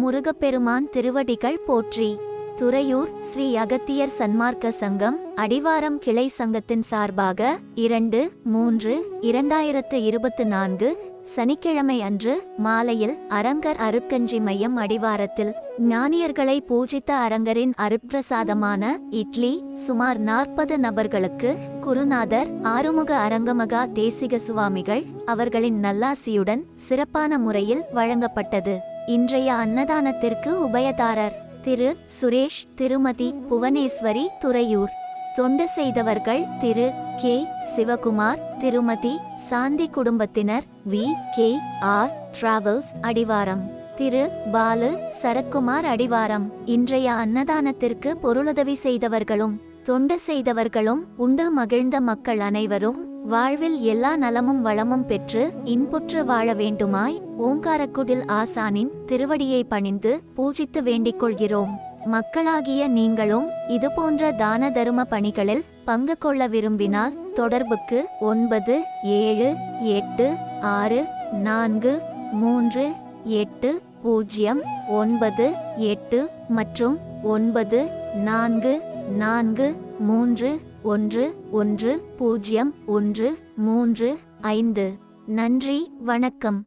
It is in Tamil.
முருகப்பெருமான் திருவடிகள் போற்றி. துறையூர் ஸ்ரீ அகத்தியர் சன்மார்க்க சங்கம் அடிவாரம் கிளை சங்கத்தின் சார்பாக இரண்டு மூன்று இரண்டாயிரத்து இருபத்து நான்கு சனிக்கிழமை அன்று மாலையில் அரங்கர் அருட்கஞ்சி மையம் அடிவாரத்தில் ஞானியர்களை பூஜித்த அரங்கரின் அருட்பிரசாதமான இட்லி சுமார் நாற்பது நபர்களுக்கு குருநாதர் ஆறுமுக அரங்கமகா தேசிக சுவாமிகள் அவர்களின் நல்லாசியுடன் சிறப்பான முறையில் வழங்கப்பட்டது. இன்றைய அன்னதானத்திற்கு உபயதாரர் திரு சுரேஷ் திருமதி புவனேஸ்வரி துறையூர். தொண்டு செய்தவர்கள் திரு கே. சிவகுமார் திருமதி சாந்தி குடும்பத்தினர் வி. கே. ஆர். டிராவல்ஸ் அடிவாரம். திரு பாலு சரத்குமார் அடிவாரம். இன்றைய அன்னதானத்திற்கு பொருளுதவி செய்தவர்களும் தொண்டு செய்தவர்களும் உண்டு மகிழ்ந்த மக்கள் அனைவரும் வாழ்வில் எல்லா நலமும் வளமும் பெற்று இன்புற்று வாழ வேண்டுமாய் ஓங்காரக்குடில் ஆசானின் திருவடியை பணிந்து பூஜித்து வேண்டிக் கொள்கிறோம். மக்களாகிய நீங்களும் இதுபோன்ற தான தரும பணிகளில் பங்கு கொள்ள விரும்பினால் தொடர்புக்கு ஒன்பது ஏழு எட்டு ஆறு நான்கு மூன்று எட்டு பூஜ்ஜியம் ஒன்பது எட்டு மற்றும் ஒன்பது நான்கு நான்கு மூன்று ஒன்று ஒன்று பூஜ்ஜியம் ஒன்று மூன்று ஐந்து. நன்றி வணக்கம்.